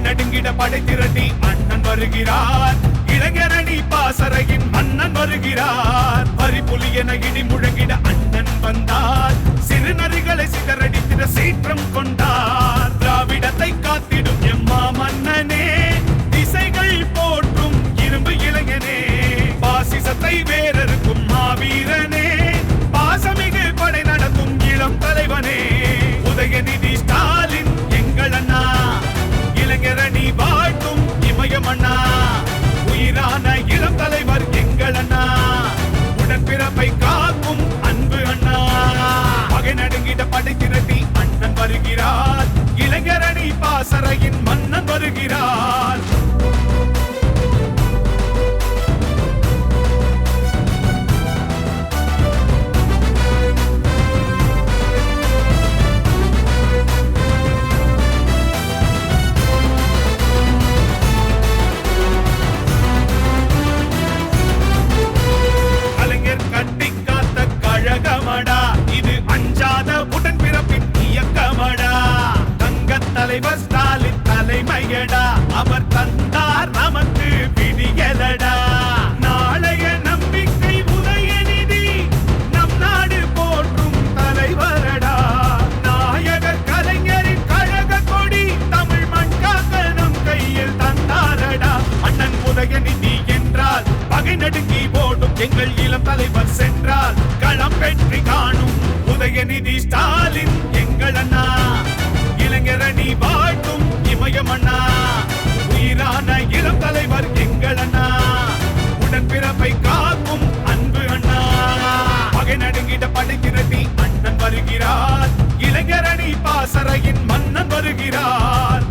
நடுங்கிட படை திரட்டி அண்ணன் வருகிறார். இளைஞரணி பாசறையின் மன்னன் வருகிறார். பரிபுலி என இடி முழங்கிட வருகிறார். விதியடா அவர் தந்தார் நமக்கு விதியலடா நாளைய நம்பிக்கை உதய நிதி நம் நாடு போற்றும் தலைவரடா. நாயக கலைஞரின் கழக கொடி தமிழ் மண் காக்க நம் கையில் தந்தாரடா. அண்ணன் உதய நிதி என்றால் பகை நடுங்கி போடும் எங்கள் இளம் தலைவர் சென்றால் களம் வெற்றி காணும் உதயநிதி ஸ்டாலின் எங்கள் அண்ணா. இளைஞரணி வாழ் செய்கிறார்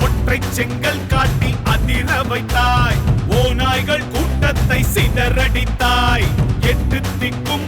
ஒற்றை செங்கல் காட்டி அதிர வைத்தாய். ஓநாய்கள் கூட்டத்தை சிதறடித்தாய். எட்டு திக்கும்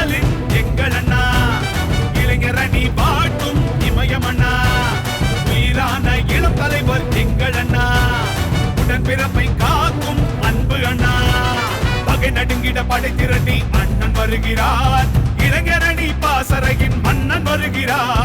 படை படைத்திரட்டி அண்ணன் வருகிறார். இளைஞரணி பாசறையின் மன்னன் வருகிறார்.